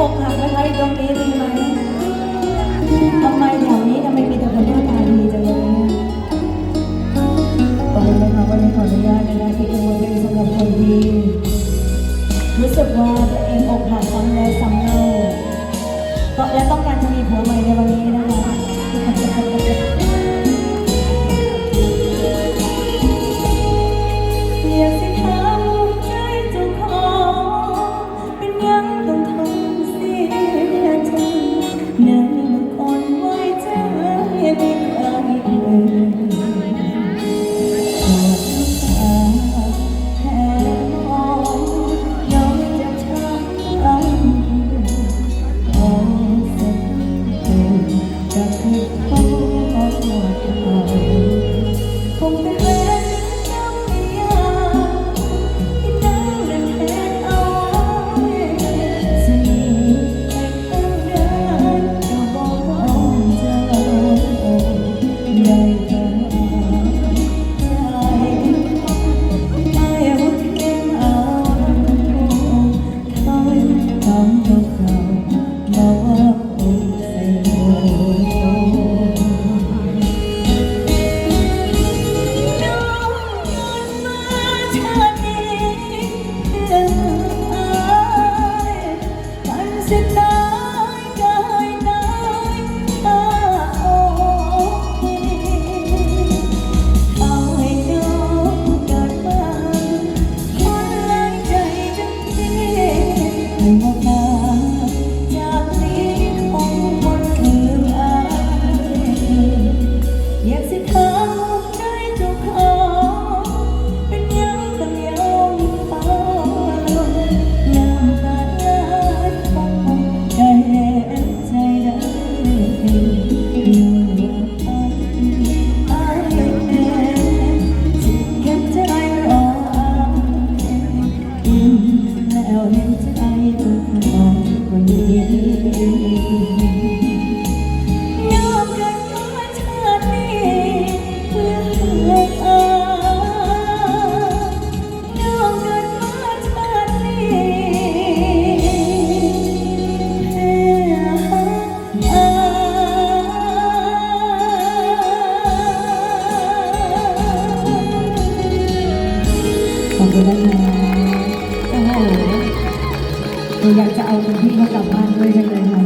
อกหักนะคะตรงนี้ดีไหมทำไมแถวนี้ทำไมมีแต่คนหน้าตาดีจังเลยบอกเลยนะคะวันนี้ขออนุญาตนะที่จะมาเป็นสำหรับคนดีรู้สึกว่าตัวเองอกหักซ้ำแล้วซ้ำเล่าและต้องการ to know. ของเธอได้แล้โอ้โหอยากจะเอาคนที่มากลับบ้านด้วยจังเลยค่ะ